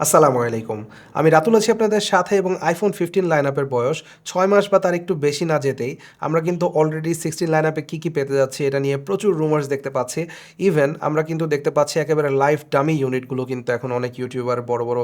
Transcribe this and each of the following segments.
আসসালামু আলাইকুম। আমি রাতুল আছি আপনাদের সাথে এবং আইফোন ফিফটিন লাইন আপের বয়স ছয় মাস বা তার একটু বেশি না যেতেই আমরা কিন্তু অলরেডি সিক্সটিন লাইন আপে কী কী পেতে যাচ্ছি এটা নিয়ে প্রচুর রুমার্স দেখতে পাচ্ছি। ইভেন আমরা কিন্তু দেখতে পাচ্ছি একেবারে লাইভ ডামি ইউনিটগুলো কিন্তু এখন অনেক ইউটিউবার বড় বড়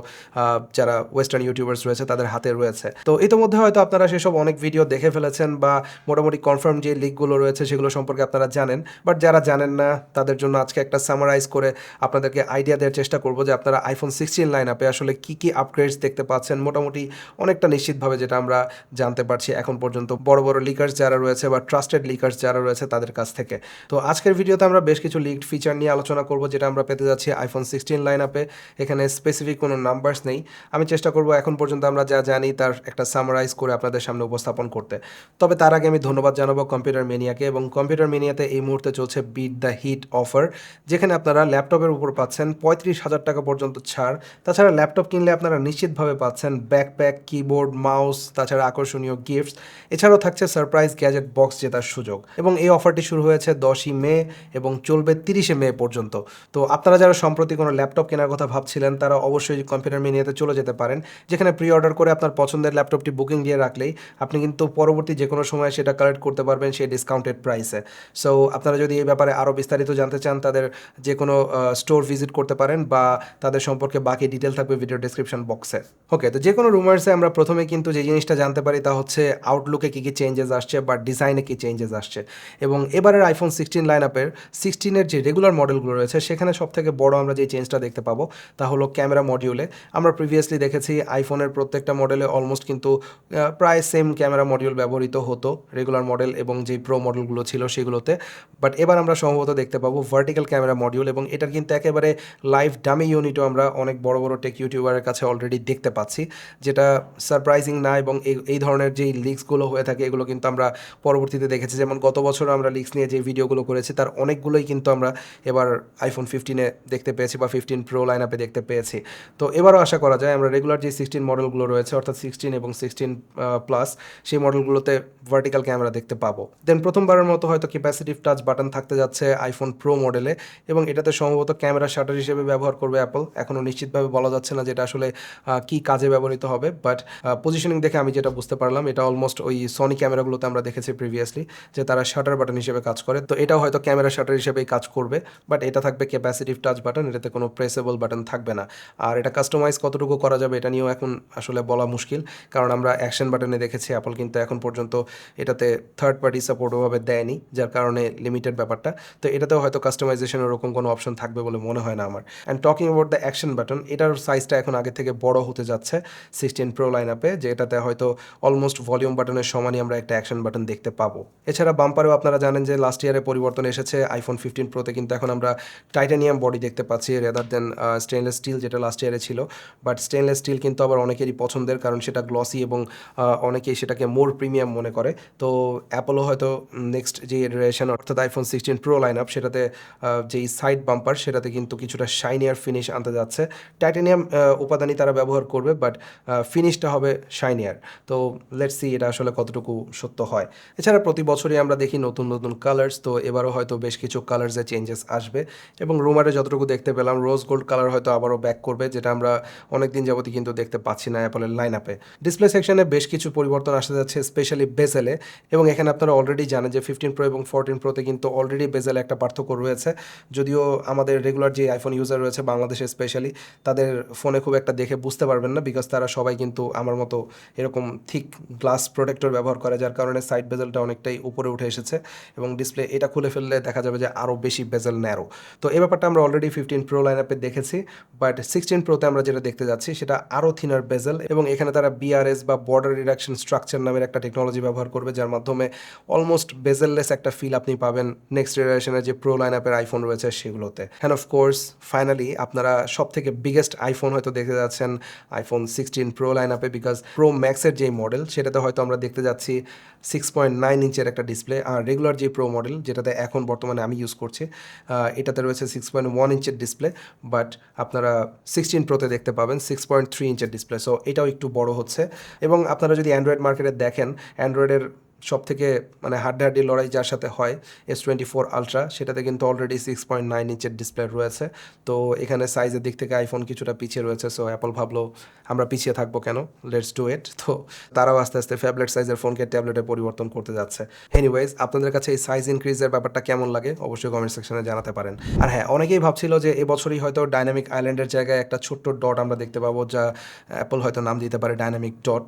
যারা ওয়েস্টার্ন ইউটিউবার্স রয়েছে তাদের হাতে রয়েছে। তো ইতোমধ্যে হয়তো আপনারা সেসব অনেক ভিডিও দেখে ফেলেছেন বা মোটামুটি কনফার্ম যে লিকগুলো রয়েছে সেগুলো সম্পর্কে আপনারা জানেন। বাট যারা জানেন না, তাদের জন্য আজকে একটা সামারাইজ করে আপনাদেরকে আইডিয়া দেওয়ার চেষ্টা করব যে আপনারা আইফোন সিক্সটিন লাইন আপে আসলে কি কি আপগ্রেডস দেখতে পাচ্ছেন? মোটামুটি অনেকটা নিশ্চিতভাবে যেটা আমরা জানতে পারছি এখন পর্যন্ত বড় বড় লিকার্স যারা রয়েছে বা ট্রাস্টেড লিকার্স যারা রয়েছে তাদের কাছ থেকে। তো আজকের ভিডিওতে আমরা বেশ কিছু লিকড ফিচার নিয়ে আলোচনা করব, যেটা আমরা পেতে যাচ্ছি আইফোন সিক্সটিন লাইন আপে এখানে স্পেসিফিক কোনো নাম্বারস নেই। আমি চেষ্টা করব এখন পর্যন্ত আমরা যা জানি তার একটা সামারাইজ করে আপনাদের সামনে উপস্থাপন করতে। তবে তার আগে আমি ধন্যবাদ জানাব কম্পিউটার মেনিয়াকে এবং কম্পিউটার মেনিয়াতে এই মুহূর্তে চলছে বিট দ্য হিট অফার যেখানে আপনারা ল্যাপটপের উপর পাচ্ছেন পঁয়ত্রিশ হাজার টাকা পর্যন্ত ছাড়। তাছাড়া ল্যাপটপ কিনলে আপনারা নিশ্চিতভাবে পাচ্ছেন ব্যাকপ্যাক কিবোর্ড মাউস তাছাড়া আকর্ষণীয় গিফটস এছাড়াও থাকছে সারপ্রাইজ গ্যাজেট বক্স জেতার সুযোগ। এবং এই অফারটি শুরু হয়েছে দশই মে এবং চলবে তিরিশে মে পর্যন্ত। তো আপনারা যারা সম্প্রতি কোনো ল্যাপটপ কেনার কথা ভাবছিলেন, তারা অবশ্যই কম্পিউটার মিনিয়াতে চলে যেতে পারেন। যেখানে প্রি অর্ডার করে আপনার পছন্দের ল্যাপটপটি বুকিং দিয়ে রাখলেই আপনি কিন্তু পরবর্তী যে কোনো সময় সেটা কালেক্ট করতে পারবেন সেই ডিসকাউন্টেড প্রাইসে সো আপনারা যদি এই ব্যাপারে আরও বিস্তারিত জানতে চান, তাদের যে কোনো স্টোর ভিজিট করতে পারেন বা তাদের সম্পর্কে বাকি ডিটেল থাকবে ভিডিও ডিসক্রিপশন বক্সে ওকে তো যে কোনো রুমার্সে আমরা প্রথমে কিন্তু যে জিনিসটা জানতে পারি তা হচ্ছে আউটলুকে কী কী চেঞ্জেস আসছে বা ডিজাইনে কী চেঞ্জেস আসছে। এবং এবারের আইফোন সিক্সটিন লাইন আপের সিক্সটিনের যে রেগুলার মডেলগুলো রয়েছে, সেখানে সব থেকে বড় আমরা যে চেঞ্জটা দেখতে পাবো তা হলো ক্যামেরা মডিউলে আমরা প্রিভিয়াসলি দেখেছি আইফোনের প্রত্যেকটা মডেলে অলমোস্ট কিন্তু প্রায় সেম ক্যামেরা মডিউল ব্যবহৃত হতো রেগুলার মডেল এবং যে প্রো মডেলগুলো ছিল সেগুলোতে। বাট এবার আমরা সম্ভবত দেখতে পাবো ভার্টিক্যাল ক্যামেরা মডিউল এবং এটার কিন্তু একেবারে লাইভ ডামি ইউনিটও আমরা অনেক বড় বড় টেক ইউটিউবারের কাছে অলরেডি দেখতে পাচ্ছি, যেটা সারপ্রাইজিং না এবং এই ধরনের যেই লিক্সগুলো হয়ে থাকে, এগুলো কিন্তু আমরা পরবর্তীতে দেখেছি। যেমন গত বছর আমরা লিক্স নিয়ে যে ভিডিওগুলো করেছি, তার অনেকগুলোই কিন্তু আমরা এবার আইফোন ফিফটিনে দেখতে পেয়েছি বা ফিফটিন প্রো লাইন আপে দেখতে পেয়েছি। তো এবারও আশা করা যায়, আমরা রেগুলার যে সিক্সটিন মডেলগুলো রয়েছে, অর্থাৎ সিক্সটিন এবং সিক্সটিন প্লাস সেই মডেলগুলোতে ভার্টিক্যাল ক্যামেরা দেখতে পাবো। দেন প্রথমবারের মতো হয়তো ক্যাপাসিটিভ টাচ বাটন থাকতে যাচ্ছে আইফোন প্রো মডেলে এবং এটাতে সম্ভবত ক্যামেরা শাটার হিসেবে ব্যবহার করবে অ্যাপল এখনও নিশ্চিতভাবে বলা যাচ্ছে না যেটা আসলে কি কাজে ব্যবহৃত হবে বাট পজিশনিং দেখে আমি যেটা বুঝতে পারলাম, এটা অলমোস্ট ওই সনি ক্যামেরাগুলোতে আমরা দেখেছি প্রিভিয়াসলি যে তারা শাটার বাটন হিসেবে কাজ করে, তো এটাও হয়তো ক্যামেরা শাটার হিসেবেই কাজ করবে বাট এটা থাকবে ক্যাপাসিটিভ টাচ বাটন এটাতে কোনো প্রেসেবল বাটন থাকবে না। আর এটা কাস্টমাইজ কতটুকু করা যাবে এটা নিয়েও এখন আসলে বলা মুশকিল, কারণ আমরা অ্যাকশন বাটনে দেখেছি অ্যাপল কিন্তু এখন পর্যন্ত এটাতে থার্ড পার্টি সাপোর্ট ওভাবে দেয়নি, যার কারণে লিমিটেড ব্যাপারটা, তো এটাতেও হয়তো কাস্টমাইজেশন ওরকম কোনো অপশন থাকবে বলে মনে হয় না আমার। And talking about the action button এটার সাইজটা এখন আগে থেকে বড় হতে যাচ্ছে সিক্সটিন প্রো লাইন আপে যে এটাতে হয়তো অলমোস্ট ভলিউম বাটনের সমানই আমরা একটা অ্যাকশন বাটন দেখতে পাবো। এছাড়া বাম্পারেও আপনারা জানেন যে লাস্ট ইয়ারে পরিবর্তন এসেছে আইফোন ফিফটিন প্রোতে কিন্তু এখন আমরা টাইটানিয়াম বডি দেখতে পাচ্ছি রেদার দেন স্টেনলেস স্টিল যেটা লাস্ট ইয়ারে ছিল। বাট স্টেনলেস স্টিল কিন্তু আবার অনেকেরই পছন্দের কারণ সেটা গ্লসি এবং অনেকেই সেটাকে মোর প্রিমিয়াম মনে করে। তো অ্যাপোলো হয়তো নেক্সট যে জেনারেশন অর্থাৎ iPhone sixteen pro line up সেটাতে যেই সাইড বাম্পার সেটাতে কিন্তু কিছুটা শাইনিয়ার ফিনিশ আনতে যাচ্ছে। টাইটানিয়াম উপাদানই তারা ব্যবহার করবে বাট ফিনিশটা হবে শাইনিয়ার তো লেটস সি এটা আসলে কতটুকু সত্য হয়। এছাড়া প্রতি বছরই আমরা দেখি নতুন নতুন কালার্স তো এবারও হয়তো বেশ কিছু কালার্সে চেঞ্জেস আসবে। এবং রুমারে যতটুকু দেখতে পেলাম রোজ গোল্ড কালার হয়তো আবারও ব্যাক করবে, যেটা আমরা অনেক দিন যাবতই কিন্তু দেখতে পাচ্ছি না অ্যাপলের লাইন আপে ডিসপ্লে সেকশনে বেশ কিছু পরিবর্তন আসতে যাচ্ছে স্পেশালি বেজেলে এবং এখানে আপনারা অলরেডি জানেন যে ফিফটিন প্রো এবং ফোরটিন প্রোতে কিন্তু অলরেডি বেজেলে একটা পার্থক্য রয়েছে। যদিও আমাদের রেগুলার যে আইফোন ইউজার রয়েছে, বাংলাদেশে স্পেশালি তাদের ফোনে খুব একটা দেখে বুঝতে পারবেন না বিকজ তারা সবাই কিন্তু আমার মতো এরকম থিক গ্লাস প্রোটেক্টর ব্যবহার করে, যার কারণে সাইড বেজেলটা অনেকটাই উপরে উঠে এসেছে এবং ডিসপ্লে এটা খুলে ফেললে দেখা যাবে যে আরও বেশি বেজেল ন্যারো তো এই ব্যাপারটা আমরা অলরেডি ফিফটিন প্রো লাইন আপে দেখেছি বাট সিক্সটিন প্রোতে আমরা যেটা দেখতে যাচ্ছি সেটা আরও থিনার বেজেল এবং এখানে তারা বিআরএস বা বর্ডার রিডাকশন স্ট্রাকচার নামের একটা টেকনোলজি ব্যবহার করবে, যার মাধ্যমে অলমোস্ট বেজেললেস একটা ফিল আপনি পাবেন নেক্সট জেনারেশনের যে প্রো লাইন আপের আইফোন রয়েছে সেগুলোতে. অফ কোর্স ফাইনালি আপনারা সব থেকে বিগেস্ট আইফোন হয়তো দেখতে যাচ্ছেন আইফোন সিক্সটিন প্রো লাইন আপে বিকজ প্রো ম্যাক্সের যেই মডেল সেটাতে হয়তো আমরা দেখতে যাচ্ছি সিক্স পয়েন্ট নাইন ইঞ্চের একটা ডিসপ্লে আর রেগুলার যে প্রো মডেল যেটাতে এখন বর্তমানে আমি ইউজ করছি এটাতে রয়েছে সিক্স পয়েন্ট ওয়ান ইঞ্চের ডিসপ্লে বাট আপনারা সিক্সটিন প্রোতে দেখতে পাবেন সিক্স পয়েন্ট থ্রি ইঞ্চের ডিসপ্লে সো এটাও একটু বড় হচ্ছে। এবং আপনারা যদি অ্যান্ড্রয়েড মার্কেটে দেখেন অ্যান্ড্রয়েডের সব থেকে মানে হাড্ডাহাড্ডি লড়াই যার সাথে হয় এস টোয়েন্টি ফোর আলট্রা সেটাতে কিন্তু অলরেডি সিক্স পয়েন্ট নাইন ইঞ্চের ডিসপ্লে রয়েছে। তো এখানে সাইজের দিক থেকে আইফোন কিছুটা পিছিয়ে রয়েছে সো অ্যাপল ভাবলো আমরা পিছিয়ে থাকব কেন? লেটস ডু ইট তো তারাও আস্তে আস্তে ফ্যাবলেট সাইজের ফোনকে ট্যাবলেটে পরিবর্তন করতে যাচ্ছে। এনিওয়েজ আপনাদের কাছে এই সাইজ ইনক্রিজের ব্যাপারটা কেমন লাগে? অবশ্যই কমেন্ট সেকশনে জানাতে পারেন। আর হ্যাঁ অনেকেই ভাবছিল যে এবছরই হয়তো ডাইনামিক আইল্যান্ডের জায়গায় একটা ছোট্ট ডট আমরা দেখতে পাবো, যা অ্যাপল হয়তো নাম দিতে পারে ডাইনামিক ডট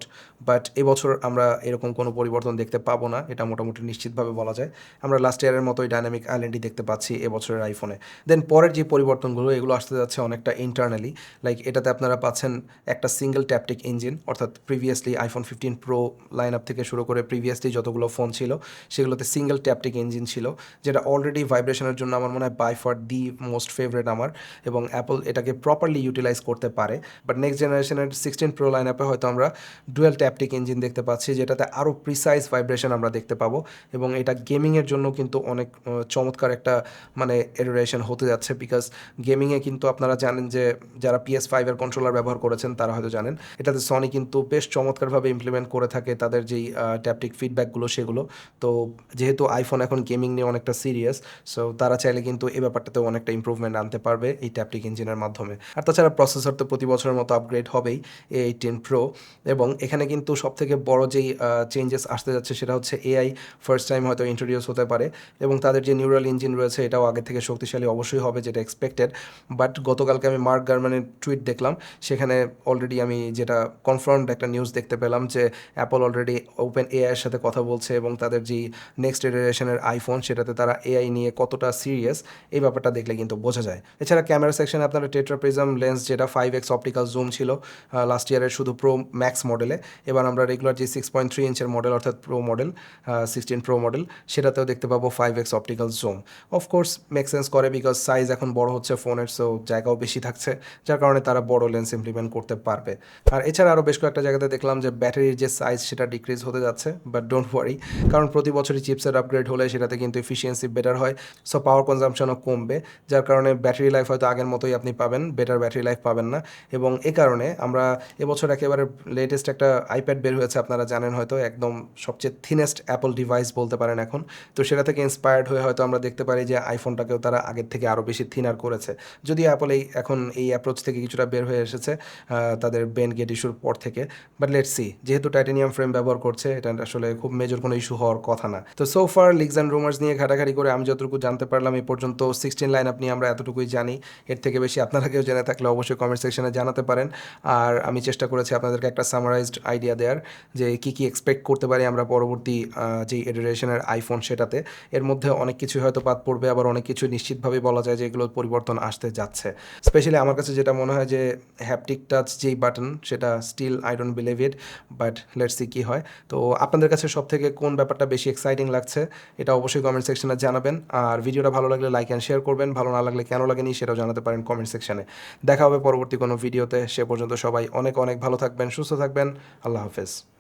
বাট এবছর আমরা এরকম কোনো পরিবর্তন দেখতে পাবো না, এটা মোটামুটি নিশ্চিতভাবে বলা যায়। আমরা লাস্ট ইয়ারের মতোই ডাইনামিক আইল্যান্ডই দেখতে পাচ্ছি এবছরের আইফোনে দেন পরের যে পরিবর্তনগুলো, এগুলো আসতে যাচ্ছে অনেকটা ইন্টারনালি লাইক এটাতে আপনারা পাচ্ছেন একটা সিঙ্গেল ট্যাপটিক ইঞ্জিন অর্থাৎ previously iPhone fifteen pro line up থেকে শুরু করে প্রিভিয়াসলি যতগুলো ফোন ছিল, সেগুলোতে সিঙ্গেল ট্যাপটিক ইঞ্জিন ছিল, যেটা অলরেডি ভাইব্রেশনের জন্য আমার মনে হয় by far the most favourite আমার, এবং অ্যাপল এটাকে প্রপারলি ইউটিলাইজ করতে পারে। বাট নেক্সট জেনারেশনের সিক্সটিন প্রো লাইন আপে হয়তো আমরা ডুয়েল ট্যাপটিক ইঞ্জিন দেখতে পাচ্ছি, যেটাতে আরও প্রিসাইজ ভাইব্রেশন আমরা দেখতে পাবো। এবং এটা গেমিংয়ের জন্য কিন্তু অনেক চমৎকার একটা মানে এডুরেশন হতে যাচ্ছে। বিকজ গেমিংয়ে কিন্তু আপনারা জানেন যে, যারা পিএস ফাইভের কন্ট্রোলার ব্যবহার করেছেন, তারা হয়তো জানেন। এটাতে সনি কিন্তু বেশ চমৎকারভাবে ইমপ্লিমেন্ট করে থাকে তাদের যেই ট্যাপটিক ফিডব্যাকগুলো সেগুলো। তো, যেহেতু আইফোন এখন গেমিং নিয়ে অনেকটা সিরিয়াস সো তারা চাইলে কিন্তু এই ব্যাপারটাতেও অনেকটা ইমপ্রুভমেন্ট আনতে পারবে এই ট্যাপটিক ইঞ্জিনের মাধ্যমে। আর তাছাড়া প্রসেসর তো প্রতি বছরের মতো আপগ্রেড হবেই এ এইটিন প্রো এবং এখানে কিন্তু সবথেকে বড় যেই চেঞ্জেস আসতে যাচ্ছে সেটা হচ্ছে এআই ফার্স্ট টাইম হয়তো ইন্ট্রোডিউস হতে পারে এবং তাদের যে নিউরাল ইঞ্জিন রয়েছে এটাও আগে থেকে শক্তিশালী অবশ্যই হবে যেটা এক্সপেক্টেড বাট গতকালকে আমি মার্ক গার্মানের টুইট দেখলাম, সেখানে অলরেডি আমি যেটা কনফার্মড একটা নিউজ দেখতে পেলাম যে অ্যাপল অলরেডি ওপেন এআইয়ের সাথে কথা বলছে এবং তাদের যে নেক্সট জেনারেশনের আইফোন সেটাতে তারা এআই নিয়ে কতটা সিরিয়াস এই ব্যাপারটা দেখলে কিন্তু বোঝা যায়। এছাড়া ক্যামেরা সেকশনে আপনারা টেট্রাপ্রিজম লেন্স যেটা ফাইভ এক্স অপটিক্যাল জুম ছিল লাস্ট ইয়ারের শুধু প্রো ম্যাক্স মডেলে এবার আমরা রেগুলার যে সিক্স পয়েন্ট থ্রি ইঞ্চের মডেল অর্থাৎ pro model sixteen pro model সেটাতেও দেখতে পাবো five X optical zoom of course make sense করে বিকজ সাইজ এখন বড় হচ্ছে ফোনের সো জায়গাও বেশি থাকছে, যার কারণে তারা বড় লেন্স ইমপ্লিমেন্ট করতে পারবে। আর এছাড়া আরও বেশ কয়েকটা জায়গাতে দেখলাম যে ব্যাটারির যে সাইজ সেটা ডিক্রিজ হতে যাচ্ছে বাট ডোন্ট ওয়ারি কারণ প্রতি বছরই চিপসের আপগ্রেড হলে সেটাতে কিন্তু এফিসিয়েন্সি বেটার হয় সো পাওয়ার কনজাম্পশনও কমবে, যার কারণে ব্যাটারি লাইফ হয়তো আগের মতোই আপনি পাবেন বেটার ব্যাটারি লাইফ পাবেন না। এবং এ কারণে আমরা এবছর একেবারে লেটেস্ট একটা আইপ্যাড বের হয়েছে, আপনারা জানেন হয়তো, একদম সবচেয়ে থিনেস্ট অ্যাপল ডিভাইস বলতে পারেন এখন। তো সেটা থেকে ইন্সপায়ার্ড হয়ে হয়তো আমরা দেখতে পারি যে আইফোনটাকেও তারা আগের থেকে আরও বেশি থিনার করেছে। যদি অ্যাপল এই এখন এই অ্যাপ্রোচ থেকে কিছুটা বের হয়ে এসেছে তাদের বেন গেট ইস্যুর পর থেকে। বাট লেটস সি যেহেতু টাইটানিয়াম ফ্রেম ব্যবহার করছে, এটা আসলে খুব মেজর কোনো ইস্যু হওয়ার কথা না। তো so far leaks and rumours নিয়ে ঘাটাঘাটি করে আমি যতটুকু জানতে পারলাম এই পর্যন্ত সিক্সটিন লাইন আপনি আমরা এতটুকুই জানি। এর থেকে বেশি আপনারা কেউ জেনে থাকলে অবশ্যই কমেন্ট সেকশনে জানাতে পারেন। আর আমি চেষ্টা করেছি আপনাদেরকে একটা সামারাইজড আইডিয়া দেওয়ার, যে কী কী এক্সপেক্ট করতে পারি আমরা পরবর্তী আহ, যে এডুরেশনের আইফোন সেটাতে এর মধ্যে অনেক কিছু হয়তো বাদ পড়বে আবার অনেক কিছু নিশ্চিতভাবেই বলা যায় যে এগুলোর পরিবর্তন আসতে যাচ্ছে। স্পেশালি আমার কাছে যেটা মনে হয় যে হ্যাপটিক টাচ যেই বাটন সেটা still I don't believe it but let's see কী হয়। তো আপনাদের কাছে সব থেকে কোন ব্যাপারটা বেশি এক্সাইটিং লাগছে এটা অবশ্যই কমেন্ট সেকশনে জানাবেন। আর ভিডিওটা ভালো লাগলে লাইক অ্যান্ড শেয়ার করবেন ভালো না লাগলে কেন লাগেনি সেটাও জানাতে পারেন কমেন্ট সেকশনে দেখা হবে পরবর্তী কোনো ভিডিওতে সে পর্যন্ত সবাই অনেক অনেক ভালো থাকবেন সুস্থ থাকবেন। আল্লাহ হাফেজ।